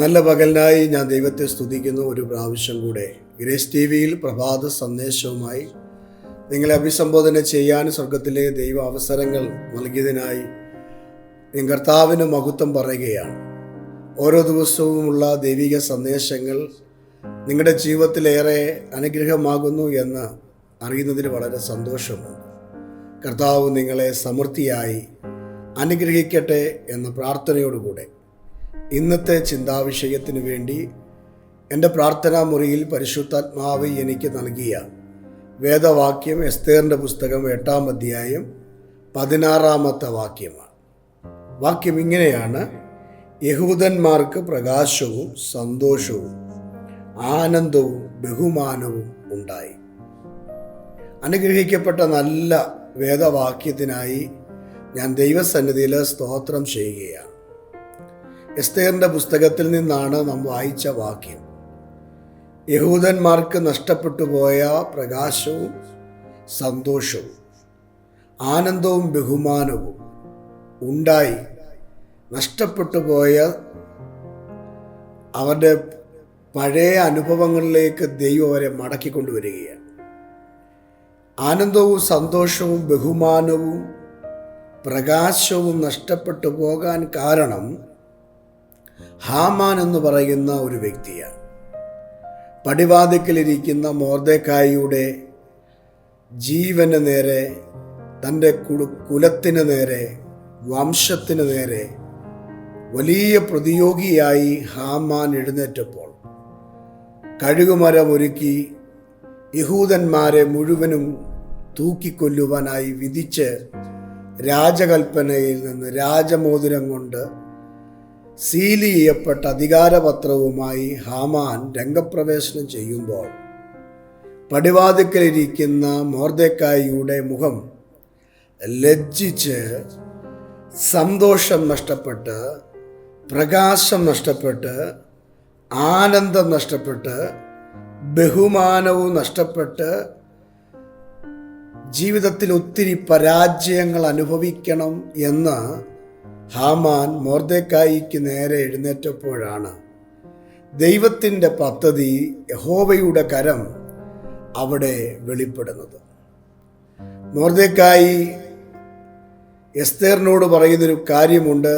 നല്ല പകലിനായി ഞാൻ ദൈവത്തെ സ്തുതിക്കുന്നു. ഒരു പ്രാവശ്യം കൂടെ ഗ്രേസ് ടി വിയിൽ പ്രഭാത സന്ദേശവുമായി നിങ്ങളെ അഭിസംബോധന ചെയ്യാൻ സ്വർഗത്തിലെ ദൈവ അവസരങ്ങൾ നൽകിയതിനായി ഞാൻ കർത്താവിന് മഹത്വം പറയുകയാണ്. ഓരോ ദിവസവുമുള്ള ദൈവിക സന്ദേശങ്ങൾ നിങ്ങളുടെ ജീവിതത്തിലേറെ അനുഗ്രഹമാകുന്നു എന്ന് അറിയുന്നതിൽ വളരെ സന്തോഷമുണ്ട്. കർത്താവ് നിങ്ങളെ സമൃദ്ധിയായി അനുഗ്രഹിക്കട്ടെ എന്ന പ്രാർത്ഥനയോടുകൂടെ ഇന്നത്തെ ചിന്താവിഷയത്തിന് വേണ്ടി എന്റെ പ്രാർത്ഥനാ മുറിയിൽ പരിശുദ്ധാത്മാവ് എനിക്ക് നൽകിയ വേദവാക്യം എസ്തേറിന്റെ പുസ്തകം എട്ടാം അധ്യായം പതിനാറാമത്തെ വാക്യമാണ്. വാക്യം ഇങ്ങനെയാണ്. യഹൂദന്മാർക്ക് പ്രകാശവും സന്തോഷവും ആനന്ദവും ബഹുമാനവും ഉണ്ടായി. അനുഗ്രഹിക്കപ്പെട്ട നല്ല വേദവാക്യത്തിനായി ഞാൻ ദൈവസന്നിധിയിൽ സ്തോത്രം ചെയ്യുകയാണ്. എസ്തേറിന്റെ പുസ്തകത്തിൽ നിന്നാണ് നാം വായിച്ച വാക്യം. യഹൂദന്മാർക്ക് നഷ്ടപ്പെട്ടു പോയ പ്രകാശവും സന്തോഷവും ആനന്ദവും ബഹുമാനവും ഉണ്ടായി. നഷ്ടപ്പെട്ടു പോയ അവരുടെ പഴയ അനുഭവങ്ങളിലേക്ക് ദൈവം അവരെ മടക്കിക്കൊണ്ടുവരികയാണ് ആനന്ദവും സന്തോഷവും ബഹുമാനവും പ്രകാശവും നഷ്ടപ്പെട്ടു പോകാൻ കാരണം ഹാമാൻ എന്ന് പറയുന്ന ഒരു വ്യക്തിയാണ്. പടിവാതിക്കലിരിക്കുന്ന മോർദേക്കായിയുടെ ജീവന് നേരെ തന്റെ കുടു കുലത്തിന് നേരെ വംശത്തിന് നേരെ വലിയ പ്രതിയോഗിയായി ഹാമാൻ എഴുന്നേറ്റപ്പോൾ കഴുകുമരം ഒരുക്കി യഹൂദന്മാരെ മുഴുവനും തൂക്കിക്കൊല്ലുവാനായി വിധിച്ച് രാജകൽപ്പനയിൽ നിന്ന് രാജമോതിരം കൊണ്ട് സീൽ ചെയ്യപ്പെട്ട അധികാരപത്രവുമായി ഹാമാൻ രംഗപ്രവേശനം ചെയ്യുമ്പോൾ പടിവാതിക്കലിരിക്കുന്ന മോർദേക്കായിയുടെ മുഖം ലജ്ജിച്ച് സന്തോഷം നഷ്ടപ്പെട്ട് പ്രകാശം നഷ്ടപ്പെട്ട് ആനന്ദം നഷ്ടപ്പെട്ട് ബഹുമാനവും നഷ്ടപ്പെട്ട് ജീവിതത്തിൽ ഒത്തിരി പരാജയങ്ങൾ അനുഭവിക്കണം എന്ന് ഹാമാൻ മോർദേക്കായിക്ക് നേരെ എഴുന്നേറ്റപ്പോഴാണ് ദൈവത്തിന്റെ പദ്ധതി യഹോവയുടെ കരം അവിടെ വെളിപ്പെടുന്നത്. മോർദേക്കായി എസ്തേറിനോട് പറയുന്നൊരു കാര്യമുണ്ട്.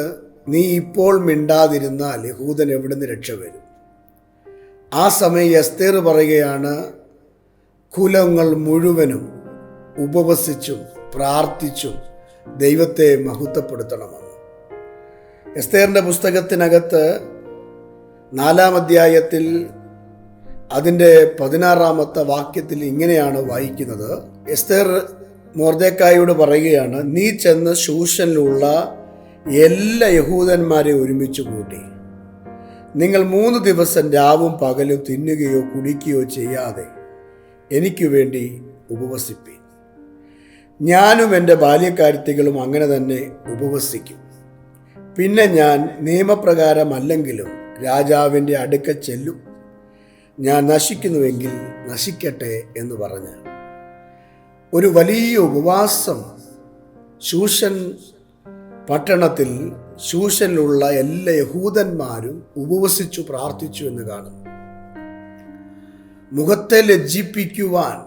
നീ ഇപ്പോൾ മിണ്ടാതിരുന്നാൽ യഹൂദൻ എവിടുന്ന് രക്ഷവരും ആ സമയം എസ്തേർ പറയുകയാണ് കുലങ്ങൾ മുഴുവനും ഉപവസിച്ചും പ്രാർത്ഥിച്ചും ദൈവത്തെ മഹത്വപ്പെടുത്തണമെന്ന് എസ്തേറിന്റെ പുസ്തകത്തിനകത്ത് നാലാം അധ്യായത്തിൽ അതിന്റെ പതിനാറാമത്തെ വാക്യത്തിൽ ഇങ്ങനെയാണ് വായിക്കുന്നത്. എസ്തേർ മോർദേക്കായോട് പറയുകയാണ് നീ ചെന്ന് ശൂഷനിലുള്ള എല്ലാ യഹൂദന്മാരെയും ഒരുമിച്ച് കൂട്ടി. നിങ്ങൾ മൂന്ന് ദിവസം രാവും പകലും തിന്നുകയോ കുടിക്കുകയോ ചെയ്യാതെ എനിക്ക് വേണ്ടി ഉപവസിപ്പി ഞാനും എന്റെ ബാല്യക്കാരുത്തികളും അങ്ങനെ തന്നെ ഉപവസിക്കും. പിന്നെ ഞാൻ നിയമപ്രകാരമല്ലെങ്കിലും രാജാവിന്റെ അടുക്ക ചെല്ലും. ഞാൻ നശിക്കുന്നുവെങ്കിൽ നശിക്കട്ടെ എന്ന് പറഞ്ഞ് ഒരു വലിയ ഉപവാസം ശൂഷൻ പട്ടണത്തിൽ ശൂഷനിലുള്ള എല്ലാ യഹൂദന്മാരും ഉപവസിച്ചു പ്രാർത്ഥിച്ചു എന്ന് കാണുന്നു. മുഖത്തെ ലജ്ജിപ്പിക്കുവാൻ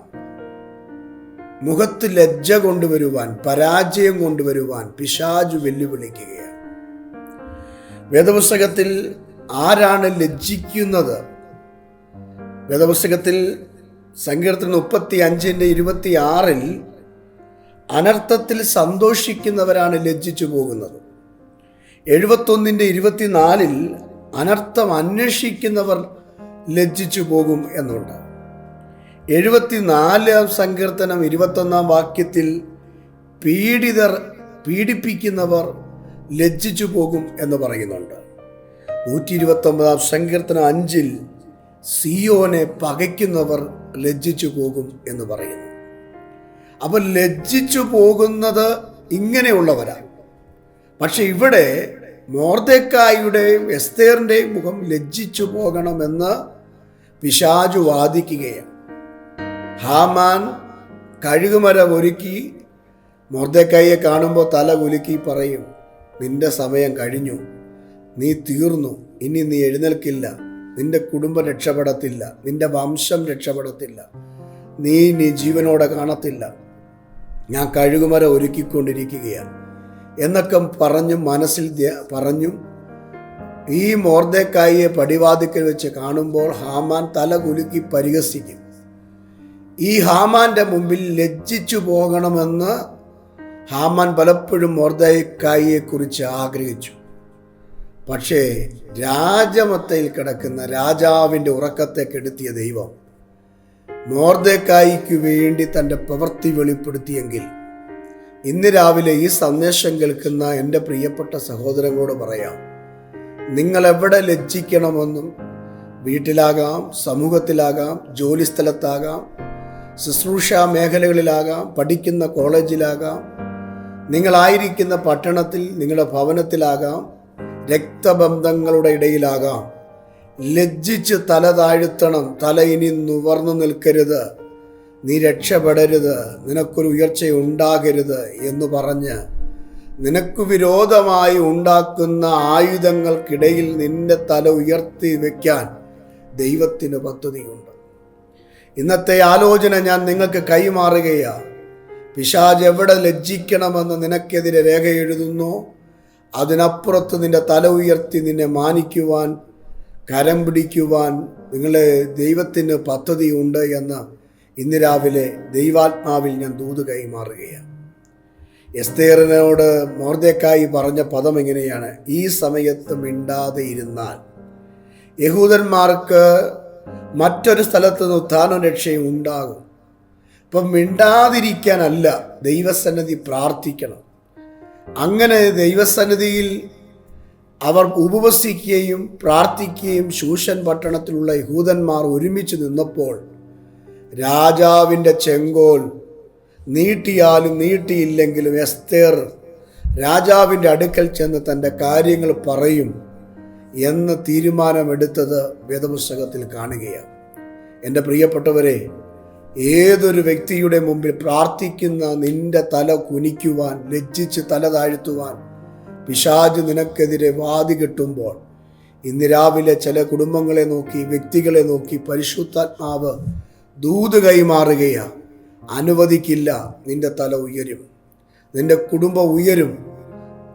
മുഖത്ത് ലജ്ജ കൊണ്ടുവരുവാൻ പരാജയം കൊണ്ടുവരുവാൻ പിശാജു വെല്ലുവിളിക്കുകയാണ്. വേദപുസ്തകത്തിൽ ആരാണ് ലജ്ജിക്കുന്നത്? വേദപുസ്തകത്തിൽ സങ്കീർത്തനം മുപ്പത്തി അഞ്ചിന്റെ ഇരുപത്തി ആറിൽ അനർത്ഥത്തിൽ സന്തോഷിക്കുന്നവരാണ് ലജ്ജിച്ചു പോകുന്നത്. എഴുപത്തൊന്നിന്റെ ഇരുപത്തിനാലിൽ അനർത്ഥം അന്വേഷിക്കുന്നവർ ലജ്ജിച്ചു പോകും എന്നുണ്ട്. എഴുപത്തിനാലാം സങ്കീർത്തനം ഇരുപത്തൊന്നാം വാക്യത്തിൽ പീഡിതർ പീഡിപ്പിക്കുന്നവർ ലജ്ജിച്ചു പോകും എന്ന് പറയുന്നുണ്ട്. നൂറ്റി ഇരുപത്തൊമ്പതാം സങ്കീർത്തന അഞ്ചിൽ സിയോനെ പകയ്ക്കുന്നവർ ലജ്ജിച്ചു പോകും എന്ന് പറയുന്നു. അപ്പം ലജ്ജിച്ചു പോകുന്നത് ഇങ്ങനെയുള്ളവരാണ്. പക്ഷെ ഇവിടെ മോർദേക്കായുടെയും എസ്തേറിന്റെയും മുഖം ലജ്ജിച്ചു പോകണമെന്ന് പിശാജു വാദിക്കുകയാണ്. ഹാമാൻ കഴുകുമരം ഒരുക്കി മോർദേക്കായെ കാണുമ്പോൾ തല കുലുക്കി പറയും നിന്റെ സമയം കഴിഞ്ഞു. നീ തീർന്നു. ഇനി നീ എഴുന്നേൽക്കില്ല. നിന്റെ കുടുംബം രക്ഷപ്പെടത്തില്ല. നിന്റെ വംശം രക്ഷപ്പെടത്തില്ല. നീ നീ ജീവനോടെ കാണത്തില്ല. ഞാൻ കഴുകുമര ഒരുക്കിക്കൊണ്ടിരിക്കുകയാണ്. എന്നൊക്കെ പറഞ്ഞും മനസ്സിൽ പറഞ്ഞും ഈ മോർദേക്കായിയെ പടിവാതിക്കൽ വെച്ച് കാണുമ്പോൾ ഹാമാൻ തല കുലുക്കി പരിഹസിക്കും. ഈ ഹാമാന്റെ മുമ്പിൽ ലജ്ജിച്ചു പോകണമെന്ന് ഹാമാൻ പലപ്പോഴും മോർദായിക്കായിയെ കുറിച്ച് ആഗ്രഹിച്ചു. പക്ഷേ രാജമത്തയിൽ കിടക്കുന്ന രാജാവിന്റെ ഉറക്കത്തെ കെടുത്തിയ ദൈവം മോർദക്കായിക്ക് വേണ്ടി തന്റെ പ്രവൃത്തി വെളിപ്പെടുത്തിയെങ്കിൽ ഇന്ന് രാവിലെ ഈ സന്ദേശം കേൾക്കുന്ന എന്റെ പ്രിയപ്പെട്ട സഹോദരങ്ങളോട് പറയാം നിങ്ങൾ എവിടെ ലജ്ജിക്കണമെന്നും വീട്ടിലാകാം സമൂഹത്തിലാകാം ജോലിസ്ഥലത്താകാം ശുശ്രൂഷ മേഖലകളിലാകാം പഠിക്കുന്ന കോളേജിലാകാം നിങ്ങളായിരിക്കുന്ന പട്ടണത്തിൽ നിങ്ങളുടെ ഭവനത്തിലാകാം രക്തബന്ധങ്ങളുടെ ഇടയിലാകാം. ലജ്ജിച്ച് തല താഴ്ത്തണം തല ഇനി നുവർന്നു നിൽക്കരുത്. നീ രക്ഷപ്പെടരുത് നിനക്കൊരു ഉയർച്ച ഉണ്ടാകരുത് എന്ന് പറഞ്ഞ് നിനക്ക് വിരോധമായി ഉണ്ടാക്കുന്ന ആയുധങ്ങൾക്കിടയിൽ നിന്റെ തല ഉയർത്തി വെക്കാൻ ദൈവത്തിന് പദ്ധതിയുണ്ട്. ഇന്നത്തെ ആലോചന ഞാൻ നിങ്ങൾക്ക് കൈമാറുകയാണ്. പിശാജ് എവിടെ ലജ്ജിക്കണമെന്ന് നിനക്കെതിരെ രേഖ എഴുതുന്നു? അതിനപ്പുറത്ത് നിന്റെ തല ഉയർത്തി നിന്നെ മാനിക്കുവാൻ കരം പിടിക്കുവാൻ നിങ്ങളെ ദൈവത്തിന് പദ്ധതിയുണ്ട് എന്ന് ഇന്ന് രാവിലെ ദൈവാത്മാവിൽ ഞാൻ ദൂത് കൈമാറുകയാണ്. എസ്തേറിനോട് മോർദേക്കായി പറഞ്ഞ പദം എങ്ങനെയാണ് ഈ സമയത്ത് മിണ്ടാതെ ഇരുന്നാൽ യഹൂദന്മാർക്ക് മറ്റൊരു സ്ഥലത്ത് നിന്ന് ഉത്ഥാനരക്ഷയും ഉണ്ടാകും. അപ്പം മിണ്ടാതിരിക്കാനല്ല ദൈവസന്നിധി പ്രാർത്ഥിക്കണം. അങ്ങനെ ദൈവസന്നിധിയിൽ അവർ ഉപവസിക്കുകയും പ്രാർത്ഥിക്കുകയും ശൂഷൻ പട്ടണത്തിലുള്ള യഹൂദന്മാർ ഒരുമിച്ച് നിന്നപ്പോൾ രാജാവിന്റെ ചെങ്കോൽ നീട്ടിയാലും നീട്ടിയില്ലെങ്കിലും എസ്തേർ രാജാവിന്റെ അടുക്കൽ ചെന്ന് തന്റെ കാര്യങ്ങൾ പറയും എന്ന് തീരുമാനമെടുത്തത് വേദപുസ്തകത്തിൽ കാണുകയാണ്. എന്റെ പ്രിയപ്പെട്ടവരെ ഏതൊരു വ്യക്തിയുടെ മുമ്പിൽ പ്രാർത്ഥിക്കുന്ന നിന്റെ തല കുനിക്കുവാൻ ലജ്ജിച്ച് തല താഴ്ത്തുവാൻ പിശാജ് നിനക്കെതിരെ വാതി കിട്ടുമ്പോൾ ഇന്ന് രാവിലെ ചില കുടുംബങ്ങളെ നോക്കി വ്യക്തികളെ നോക്കി പരിശുദ്ധാത്മാവ് ദൂത് കൈമാറുകയാണ് അനുവദിക്കില്ല നിന്റെ തല ഉയരും. നിന്റെ കുടുംബം ഉയരും.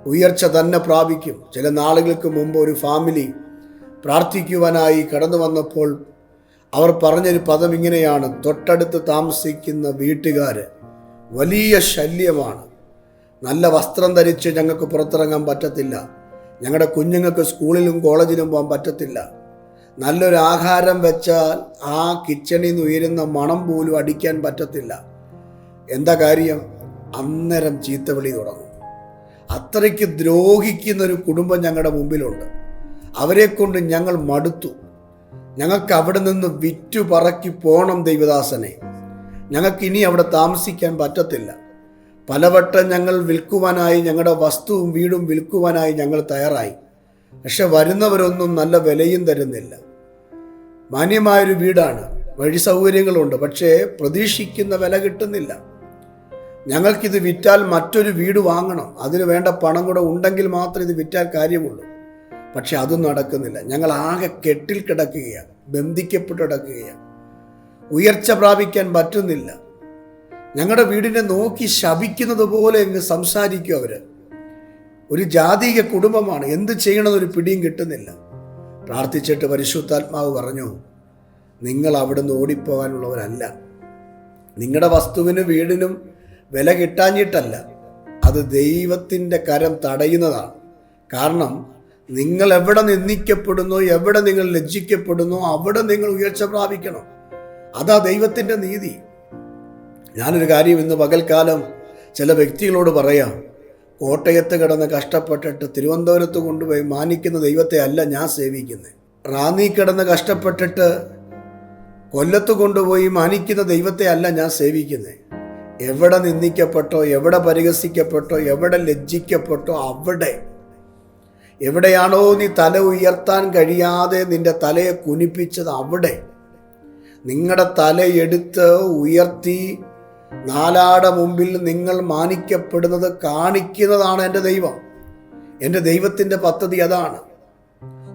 ഉയർച്ച തന്നെ പ്രാപിക്കും. ചില നാളുകൾക്ക് മുമ്പ് ഒരു ഫാമിലി പ്രാർത്ഥിക്കുവാനായി കടന്നു വന്നപ്പോൾ അവർ പറഞ്ഞൊരു പദം ഇങ്ങനെയാണ് തൊട്ടടുത്ത് താമസിക്കുന്ന വീട്ടുകാർ വലിയ ശല്യമാണ്. നല്ല വസ്ത്രം ധരിച്ച് ഞങ്ങൾക്ക് പുറത്തിറങ്ങാൻ പറ്റത്തില്ല. ഞങ്ങളുടെ കുഞ്ഞുങ്ങൾക്ക് സ്കൂളിലും കോളേജിലും പോകാൻ പറ്റത്തില്ല. നല്ലൊരു ആഹാരം വെച്ചാൽ ആ കിച്ചണിൽ നിന്ന് ഉയരുന്ന മണം പോലും അടിക്കാൻ പറ്റത്തില്ല. എന്താ കാര്യം? അന്നേരം ചീത്തവിളി തുടങ്ങും. അത്രയ്ക്ക് ദ്രോഹിക്കുന്ന ഒരു കുടുംബം ഞങ്ങളുടെ മുമ്പിലുണ്ട്. അവരെക്കൊണ്ട് ഞങ്ങൾ മടുത്തു. ഞങ്ങൾക്ക് അവിടെ നിന്ന് വിറ്റു പറക്കി പോണം ദൈവദാസനെ. ഞങ്ങൾക്ക് ഇനി അവിടെ താമസിക്കാൻ പറ്റത്തില്ല. പലവട്ടം ഞങ്ങൾ വിൽക്കുവാനായി ഞങ്ങളുടെ വസ്തുവും വീടും വിൽക്കുവാനായി ഞങ്ങൾ തയ്യാറായി. പക്ഷെ വരുന്നവരൊന്നും നല്ല വിലയും തരുന്നില്ല. മാന്യമായൊരു വീടാണ്. വഴി സൗകര്യങ്ങളുണ്ട് പക്ഷേ പ്രതീക്ഷിക്കുന്ന വില കിട്ടുന്നില്ല. ഞങ്ങൾക്കിത് വിറ്റാൽ മറ്റൊരു വീട് വാങ്ങണം. അതിന് വേണ്ട പണം കൂടെ ഉണ്ടെങ്കിൽ മാത്രമേ ഇത് വിറ്റാൽ കാര്യമുള്ളൂ. പക്ഷെ അതും നടക്കുന്നില്ല ഞങ്ങൾ ആകെ കെട്ടിൽ കിടക്കുകയാണ് ബന്ധിക്കപ്പെട്ട് കിടക്കുകയാണ്. ഉയർച്ച പ്രാപിക്കാൻ പറ്റുന്നില്ല. ഞങ്ങളുടെ വീടിനെ നോക്കി ശപിക്കുന്നത് പോലെ അങ്ങ് സംസാരിക്കും അവർ. ഒരു ജാതീയ കുടുംബമാണ് എന്ത് ചെയ്യണമെന്നൊരു പിടിയും കിട്ടുന്നില്ല. പ്രാർത്ഥിച്ചിട്ട് പരിശുദ്ധാത്മാവ് പറഞ്ഞു നിങ്ങൾ അവിടുന്ന് ഓടിപ്പോകാനുള്ളവരല്ല. നിങ്ങളുടെ വസ്തുവിനും വീടിനും വില കിട്ടാഞ്ഞിട്ടല്ല. അത് ദൈവത്തിന്റെ കരം തടയുന്നതാണ്. കാരണം നിങ്ങൾ എവിടെ നിന്ദിക്കപ്പെടുന്നു? എവിടെ നിങ്ങൾ ലജ്ജിക്കപ്പെടുന്നു? അവിടെ നിങ്ങൾ ഉയർച്ച പ്രാപിക്കണം. അതാ ദൈവത്തിന്റെ നീതി. ഞാനൊരു കാര്യം ഇന്ന് പകൽക്കാലം ചില വ്യക്തികളോട് പറയാം. കോട്ടയത്ത് കിടന്ന് കഷ്ടപ്പെട്ടിട്ട് തിരുവനന്തപുരത്ത് കൊണ്ടുപോയി മാനിക്കുന്ന ദൈവത്തെ അല്ല ഞാൻ സേവിക്കുന്നത് റാന്നി കിടന്ന് കഷ്ടപ്പെട്ടിട്ട് കൊല്ലത്ത് കൊണ്ടുപോയി മാനിക്കുന്ന ദൈവത്തെ അല്ല ഞാൻ സേവിക്കുന്നത് എവിടെ നിന്ദിക്കപ്പെട്ടോ എവിടെ പരിഹസിക്കപ്പെട്ടോ എവിടെ ലജ്ജിക്കപ്പെട്ടോ അവിടെ എവിടെയാണോ നീ തല ഉയർത്താൻ കഴിയാതെ നിന്റെ തലയെ കുനിപ്പിച്ചത് അവിടെ. നിങ്ങളുടെ തലയെടുത്ത് ഉയർത്തി നാലാട മുമ്പിൽ നിങ്ങൾ മാനിക്കപ്പെടുന്നത് കാണിക്കുന്നതാണ് എന്റെ ദൈവം. എന്റെ ദൈവത്തിന്റെ പദ്ധതി അതാണ്.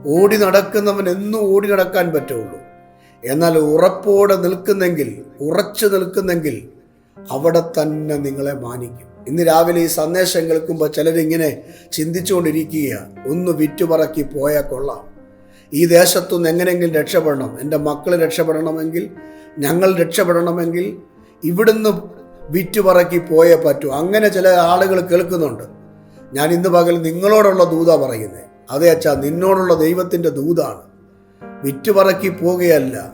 ഓടി നടക്കുന്നവൻ എന്നും ഓടി നടക്കാൻ പറ്റുള്ളൂ. എന്നാൽ ഉറപ്പോടെ നിൽക്കുന്നെങ്കിൽ ഉറച്ചു നിൽക്കുന്നെങ്കിൽ അവിടെ തന്നെ നിങ്ങളെ മാനിക്കും. ഇന്ന് രാവിലെ ഈ സന്ദേശം കേൾക്കുമ്പോൾ ചിലരിങ്ങനെ ചിന്തിച്ചുകൊണ്ടിരിക്കുകയാണ് ഒന്ന് വിറ്റുപറക്കി പോയാൽ കൊള്ളാം. ഈ ദേശത്തുനിന്ന് എങ്ങനെയെങ്കിലും രക്ഷപ്പെടണം. എന്റെ മക്കൾ രക്ഷപ്പെടണമെങ്കിൽ ഞങ്ങൾ രക്ഷപ്പെടണമെങ്കിൽ ഇവിടുന്ന് വിറ്റുപറക്കി പോയേ പറ്റൂ. അങ്ങനെ ചില ആളുകൾ കേൾക്കുന്നുണ്ട്. ഞാൻ ഇന്ന് പകൽ നിങ്ങളോടുള്ള ദൂത പറയുന്നത് അതേ അച്ഛാ നിന്നോടുള്ള ദൈവത്തിന്റെ ദൂതാണ്. വിറ്റുപറക്കി പോകുകയല്ല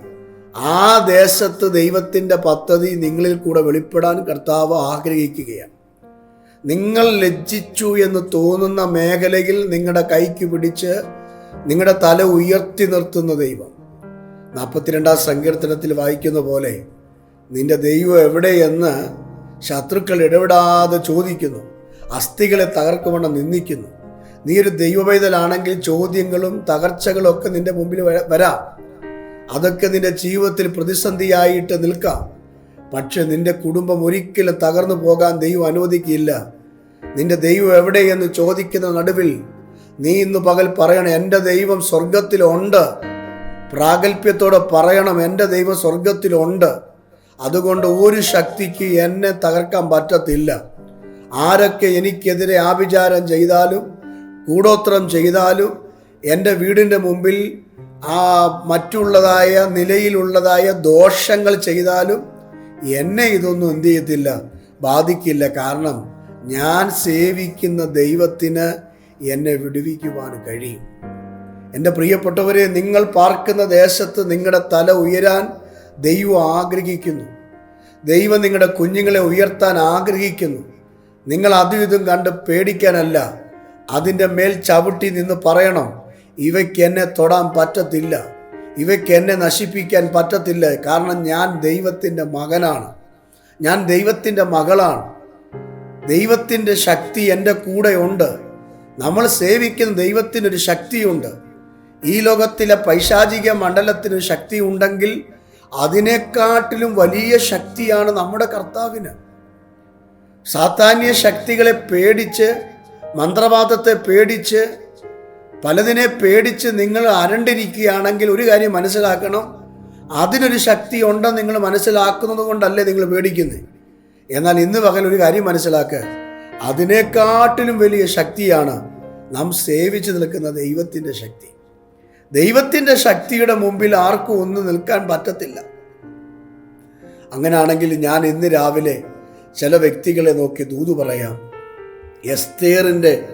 ആ ദേശത്ത് ദൈവത്തിന്റെ പദ്ധതി നിങ്ങളിൽ കൂടെ വെളിപ്പെടാൻ കർത്താവ് ആഗ്രഹിക്കുകയാണ്. നിങ്ങൾ ലജ്ജിച്ചു എന്ന് തോന്നുന്ന മേഖലയിൽ നിങ്ങളുടെ കൈക്ക് പിടിച്ച് നിങ്ങളുടെ തല ഉയർത്തി നിർത്തുന്ന ദൈവം. നാൽപ്പത്തിരണ്ടാം സങ്കീർത്തനത്തിൽ വായിക്കുന്ന പോലെ നിന്റെ ദൈവം എവിടെയെന്ന് ശത്രുക്കൾ ഇടപെടാതെ ചോദിക്കുന്നു അസ്ഥികളെ തകർക്കുമെന്ന് നിന്ദിക്കുന്നു. നീ ഒരു ദൈവപൈതലാണെങ്കിൽ ചോദ്യങ്ങളും തകർച്ചകളും ഒക്കെ നിന്റെ മുമ്പിൽ വരാം. അതൊക്കെ നിന്റെ ജീവിതത്തിൽ പ്രതിസന്ധിയായിട്ട് നിൽക്കാം. പക്ഷെ നിന്റെ കുടുംബം ഒരിക്കലും തകർന്നു പോകാൻ ദൈവം അനുവദിക്കില്ല നിന്റെ ദൈവം എവിടെയെന്ന് ചോദിക്കുന്ന നടുവിൽ നീ ഇന്ന് പകൽ പറയണം എന്റെ ദൈവം സ്വർഗത്തിലുണ്ട് പ്രാഗൽഭ്യത്തോടെ പറയണം എന്റെ ദൈവം സ്വർഗത്തിലുണ്ട് അതുകൊണ്ട് ഒരു ശക്തിക്ക് എന്നെ തകർക്കാൻ പറ്റത്തില്ല. ആരൊക്കെ എനിക്കെതിരെ ആഭിചാരം ചെയ്താലും കൂടോത്രം ചെയ്താലും എന്റെ വീടിന്റെ മുമ്പിൽ ആ മറ്റുള്ളതായ നിലയിലുള്ളതായ ദോഷങ്ങൾ ചെയ്താലും എന്നെ ഇതൊന്നും എന്തു ചെയ്യത്തില്ല ബാധിക്കില്ല. കാരണം ഞാൻ സേവിക്കുന്ന ദൈവത്തിന് എന്നെ വിടുവിക്കുവാൻ കഴിയും. എന്റെ പ്രിയപ്പെട്ടവരെ നിങ്ങൾ പാർക്കുന്ന ദേശത്ത് നിങ്ങളുടെ തല ഉയരാൻ ദൈവം ആഗ്രഹിക്കുന്നു. ദൈവം നിങ്ങളുടെ കുഞ്ഞുങ്ങളെ ഉയർത്താൻ ആഗ്രഹിക്കുന്നു. നിങ്ങൾ അതും ഇതും കണ്ട് പേടിക്കാനല്ല അതിന്റെ മേൽ ചവിട്ടി നിന്ന് പറയണം ഇവയ്ക്ക് എന്നെ തൊടാൻ പറ്റത്തില്ല. ഇവയ്ക്ക് എന്നെ നശിപ്പിക്കാൻ പറ്റത്തില്ല. കാരണം ഞാൻ ദൈവത്തിന്റെ മകനാണ്. ഞാൻ ദൈവത്തിന്റെ മകളാണ്. ദൈവത്തിന്റെ ശക്തി എന്റെ കൂടെ ഉണ്ട്. നമ്മൾ സേവിക്കുന്ന ദൈവത്തിനൊരു ശക്തിയുണ്ട്. ഈ ലോകത്തിലെ പൈശാചിക മണ്ഡലത്തിന് ശക്തി ഉണ്ടെങ്കിൽ അതിനെക്കാട്ടിലും വലിയ ശക്തിയാണ് നമ്മുടെ കർത്താവിന്. സാത്താന്യ ശക്തികളെ പേടിച്ച് മന്ത്രവാദത്തെ പേടിച്ച് പലതിനെ പേടിച്ച് നിങ്ങൾ അരണ്ടിരിക്കുകയാണെങ്കിൽ ഒരു കാര്യം മനസ്സിലാക്കണം. അതിനൊരു ശക്തി ഉണ്ടെന്ന് നിങ്ങൾ മനസ്സിലാക്കുന്നത് കൊണ്ടല്ലേ നിങ്ങൾ പേടിക്കുന്നത് എന്നാൽ ഇന്ന് പകൽ ഒരു കാര്യം മനസ്സിലാക്കുക അതിനെക്കാട്ടിലും വലിയ ശക്തിയാണ് നാം സേവിച്ച് നിൽക്കുന്ന ദൈവത്തിന്റെ ശക്തി. ദൈവത്തിന്റെ ശക്തിയുടെ മുമ്പിൽ ആർക്കും ഒന്നും നിൽക്കാൻ പറ്റത്തില്ല. അങ്ങനെയാണെങ്കിൽ ഞാൻ ഇന്ന് രാവിലെ ചില വ്യക്തികളെ നോക്കി ദൂതു പറയാം. എസ്തേറിന്റെ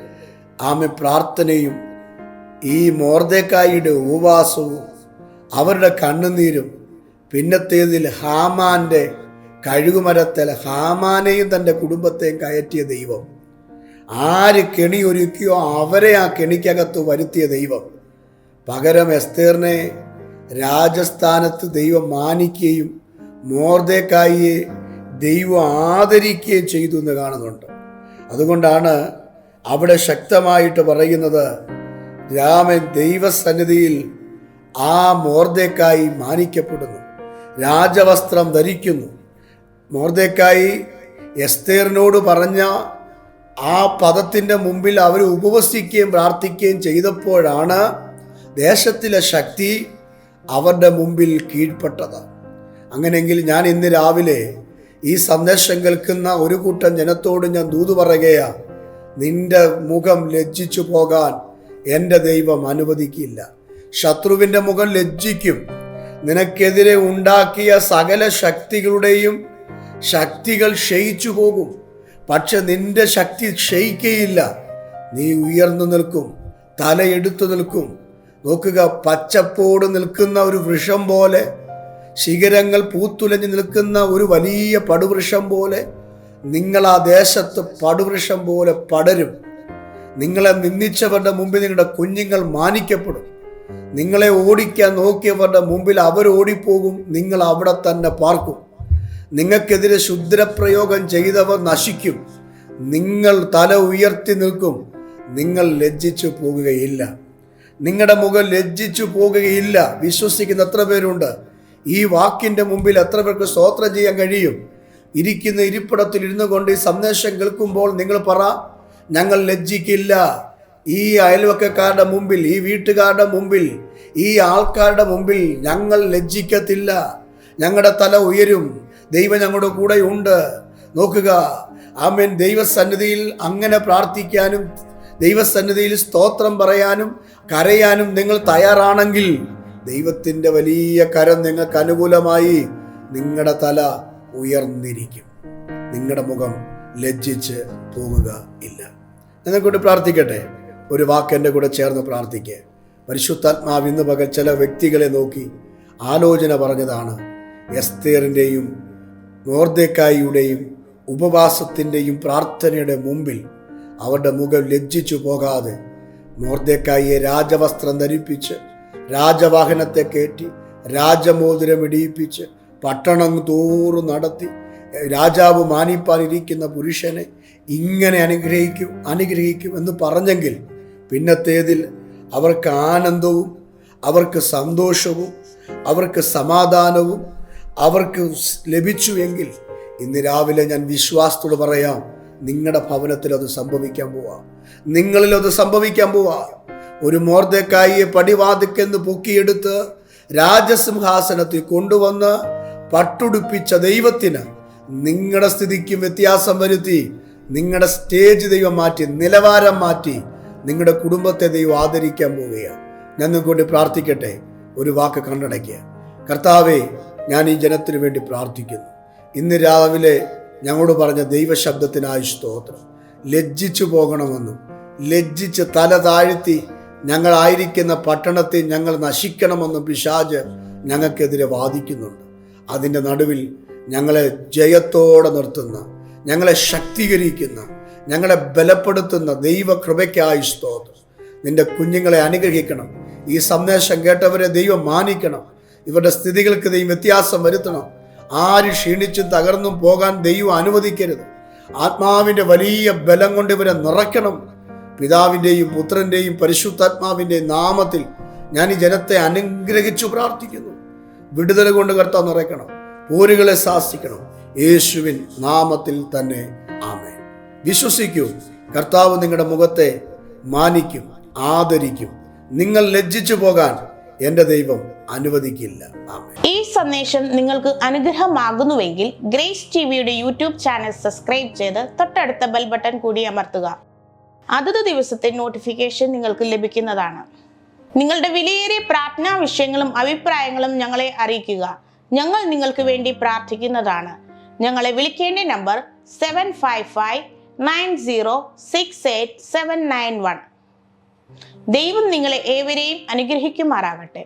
ആമെ പ്രാർത്ഥനയും ഈ മോർദേക്കായിയുടെ ഉപവാസവും അവരുടെ കണ്ണുനീരും പിന്നത്തേതിൽ ഹാമാന്റെ കഴുകുമരത്തിൽ ഹാമാനെയും തന്റെ കുടുംബത്തെയും കയറ്റിയ ദൈവം. ആര് കെണി ഒരുക്കിയോ അവരെ ആ കെണിക്കകത്ത് വരുത്തിയ ദൈവം. പകരം എസ്തേറിനെ രാജസ്ഥാനത്ത് ദൈവം മാനിക്കുകയും മോർദേക്കായിയെ ദൈവം ആദരിക്കുകയും ചെയ്തു എന്ന് കാണുന്നുണ്ട്. അതുകൊണ്ടാണ് അവിടെ ശക്തമായിട്ട് പറയുന്നത് രാമൻ ദൈവസന്നിധിയിൽ ആ മോർദേക്കായി മാനിക്കപ്പെടുന്നു. രാജവസ്ത്രം ധരിക്കുന്നു. മോർദേക്കായി എസ്തേറിനോട് പറഞ്ഞ ആ പദത്തിന്റെ മുമ്പിൽ അവർ ഉപവസിക്കുകയും പ്രാർത്ഥിക്കുകയും ചെയ്തപ്പോഴാണ് ദേശത്തിലെ ശക്തി അവരുടെ മുമ്പിൽ കീഴ്പ്പെട്ടത്. അങ്ങനെയെങ്കിൽ ഞാൻ ഇന്ന് രാവിലെ ഈ സന്ദേശം കേൾക്കുന്ന ഒരു കൂട്ടം ജനത്തോട് ഞാൻ ദൂതു പറയുകയാണ് നിന്റെ മുഖം ലജ്ജിച്ചു പോകാൻ എന്റെ ദൈവം അനുവദിക്കില്ല. ശത്രുവിന്റെ മുഖം ലജ്ജിക്കും. നിനക്കെതിരെ ഉണ്ടാക്കിയ സകല ശക്തികളുടെയും ശക്തികൾ ക്ഷയിച്ചു പോകും. പക്ഷെ നിന്റെ ശക്തി ക്ഷയിക്കയില്ല. നീ ഉയർന്നു നിൽക്കും തലയെടുത്തു നിൽക്കും. നോക്കുക പച്ചപ്പോട് നിൽക്കുന്ന ഒരു വൃഷം പോലെ ശിഖരങ്ങൾ പൂത്തുലഞ്ഞു നിൽക്കുന്ന ഒരു വലിയ പടുവൃക്ഷം പോലെ നിങ്ങൾ ആ ദേശത്ത് പടുവൃക്ഷം പോലെ പടരും. നിങ്ങളെ നിന്ദിച്ചവരുടെ മുമ്പിൽ നിങ്ങളുടെ കുഞ്ഞുങ്ങൾ മാനിക്കപ്പെടും. നിങ്ങളെ ഓടിക്കാൻ നോക്കിയവരുടെ മുമ്പിൽ അവർ ഓടിപ്പോകും. നിങ്ങൾ അവിടെ തന്നെ പാർക്കും. നിങ്ങൾക്കെതിരെ ശുദ്രപ്രയോഗം ചെയ്തവർ നശിക്കും. നിങ്ങൾ തല ഉയർത്തി നിൽക്കും. നിങ്ങൾ ലജ്ജിച്ചു പോകുകയില്ല. നിങ്ങളുടെ മുഖം ലജ്ജിച്ചു പോകുകയില്ല. വിശ്വസിക്കുന്ന എത്ര പേരുണ്ട്? ഈ വാക്കിന്റെ മുമ്പിൽ എത്ര പേർക്ക് സ്തോത്രം ചെയ്യാൻ കഴിയും? ഇരിക്കുന്ന ഇരിപ്പിടത്തിൽ ഇരുന്നു കൊണ്ട് ഈ സന്ദേശം കേൾക്കുമ്പോൾ നിങ്ങൾ പറ ഞങ്ങൾ ലജ്ജിക്കില്ല. ഈ അയൽവക്കക്കാരുടെ മുമ്പിൽ ഈ വീട്ടുകാരുടെ മുമ്പിൽ ഈ ആൾക്കാരുടെ മുമ്പിൽ ഞങ്ങൾ ലജ്ജിക്കത്തില്ല. ഞങ്ങളുടെ തല ഉയരും. ദൈവം ഞങ്ങളുടെ കൂടെ ഉണ്ട് നോക്കുക. ആമേൻ. ദൈവസന്നിധിയിൽ അങ്ങനെ പ്രാർത്ഥിക്കാനും ദൈവസന്നിധിയിൽ സ്തോത്രം പറയാനും കരയാനും നിങ്ങൾ തയ്യാറാണെങ്കിൽ ദൈവത്തിന്റെ വലിയ കരം നിങ്ങൾക്ക് അനുകൂലമായി നിങ്ങളുടെ തല ഉയർന്നിരിക്കും. നിങ്ങളുടെ മുഖം ലജ്ജിച്ച് പോകുക ഇല്ല. നിങ്ങൾക്കൊണ്ട് പ്രാർത്ഥിക്കട്ടെ. ഒരു വാക്ക് എന്റെ കൂടെ ചേർന്ന് പ്രാർത്ഥിക്കുക പരിശുദ്ധാത്മാവ് ഇന്ന് പകൽ ചില വ്യക്തികളെ നോക്കി ആലോചന പറഞ്ഞതാണ്. എസ്തേറിന്റെയും മോർദേക്കായിയുടെയും ഉപവാസത്തിന്റെയും പ്രാർത്ഥനയുടെ മുമ്പിൽ അവരുടെ മുഖം ലജ്ജിച്ചു പോകാതെ മോർദേക്കായിയെ രാജവസ്ത്രം ധരിപ്പിച്ച് രാജവാഹനത്തെ കയറ്റി രാജമോതിരം ഇടിയിപ്പിച്ച് പട്ടണം തോറും നടത്തി രാജാവ് മാനിപ്പാനിരിക്കുന്ന പുരുഷനെ ഇങ്ങനെ അനുഗ്രഹിക്കും അനുഗ്രഹിക്കും എന്ന് പറഞ്ഞെങ്കിൽ പിന്നത്തേതിൽ അവർക്ക് ആനന്ദവും അവർക്ക് സന്തോഷവും അവർക്ക് സമാധാനവും അവർക്ക് ലഭിച്ചു എങ്കിൽ ഇന്ന് രാവിലെ ഞാൻ വിശ്വാസത്തോട് പറയാം നിങ്ങളുടെ ഭവനത്തിൽ അത് സംഭവിക്കാൻ പോവാ. നിങ്ങളിൽ അത് സംഭവിക്കാൻ പോവാ. ഒരു മോർദക്കായിയെ പടിവാതിക്കെന്ന് പൊക്കിയെടുത്ത് രാജസിംഹാസനത്തിൽ കൊണ്ടുവന്ന് പട്ടുടുപ്പിച്ച ദൈവത്തിന് നിങ്ങളുടെ സ്ഥിതിക്കും വ്യത്യാസം വരുത്തി നിങ്ങളുടെ സ്റ്റേജ് ദൈവം മാറ്റി നിലവാരം മാറ്റി നിങ്ങളുടെ കുടുംബത്തെ ദൈവം ആദരിക്കാൻ പോവുകയാണ്. ഞാൻ നിങ്ങൾക്കൊണ്ട് പ്രാർത്ഥിക്കട്ടെ ഒരു വാക്ക് കണ്ണടയ്ക്കുക കർത്താവെ ഞാൻ ഈ ജനത്തിന് വേണ്ടി പ്രാർത്ഥിക്കുന്നു. ഇന്ന് രാവിലെ ഞങ്ങളോട് പറഞ്ഞ ദൈവശബ്ദത്തിനായി സ്തോത്രം. ലജ്ജിച്ചു പോകണമെന്നും ലജ്ജിച്ച് തല താഴ്ത്തി ഞങ്ങളായിരിക്കുന്ന പട്ടണത്തെ ഞങ്ങൾ നശിക്കണമെന്നും പിശാജ് ഞങ്ങൾക്കെതിരെ വാദിക്കുന്നുണ്ട്. അതിന്റെ നടുവിൽ ഞങ്ങളെ ജയത്തോടെ നിർത്തുന്ന ഞങ്ങളെ ശക്തീകരിക്കുന്ന ഞങ്ങളെ ബലപ്പെടുത്തുന്ന ദൈവകൃപയ്ക്കായി സ്തോത്രം. നിന്റെ കുഞ്ഞുങ്ങളെ അനുഗ്രഹിക്കണം. ഈ സന്ദേശം കേട്ടവരെ ദൈവം മാനിക്കണം. ഇവരുടെ സ്ഥിതികൾക്ക് ദൈവം വ്യത്യാസം വരുത്തണം. ആര് ക്ഷീണിച്ചും തകർന്നും പോകാൻ ദൈവം അനുവദിക്കരുത്. ആത്മാവിന്റെ വലിയ ബലം കൊണ്ട് ഇവരെ നിറയ്ക്കണം. പിതാവിന്റെയും പുത്രന്റെയും പരിശുദ്ധാത്മാവിന്റെയും നാമത്തിൽ ഞാൻ ഈ ജനത്തെ അനുഗ്രഹിച്ചു പ്രാർത്ഥിക്കുന്നു. വിടുതൽ കൊണ്ട് കർത്താവ് നിറയ്ക്കണം. പോരുകളെ ശാസിക്കണം. യേശുവിൻ നാമത്തിൽ തന്നെ ആമേ വിശ്വസിക്കൂ കർത്താവ് നിങ്ങളുടെ മുഖത്തെ മാനിക്കും ആദരിക്കും. നിങ്ങൾ ലജ്ജിച്ചു പോകാൻ എന്റെ ദൈവം അനുവദിക്കില്ല. ഈ സന്ദേശം നിങ്ങൾക്ക് അനുഗ്രഹമാകുന്നുവെങ്കിൽ ഗ്രേസ് ടി വിയുടെ യൂട്യൂബ് ചാനൽ സബ്സ്ക്രൈബ് ചെയ്ത് തൊട്ടടുത്ത ബെൽ ബട്ടൺ കൂടി അമർത്തുക. അതത് ദിവസത്തെ നോട്ടിഫിക്കേഷൻ നിങ്ങൾക്ക് ലഭിക്കുന്നതാണ്. നിങ്ങളുടെ വിലയേറിയ പ്രാർത്ഥനാ വിഷയങ്ങളും അഭിപ്രായങ്ങളും ഞങ്ങളെ അറിയിക്കുക. ഞങ്ങൾ നിങ്ങൾക്ക് വേണ്ടി പ്രാർത്ഥിക്കുന്നതാണ്. ഞങ്ങളെ വിളിക്കേണ്ട number seven five five nine zero six eight seven nine one ദൈവം നിങ്ങളെ ഏവരെയും അനുഗ്രഹിക്കുമാറാകട്ടെ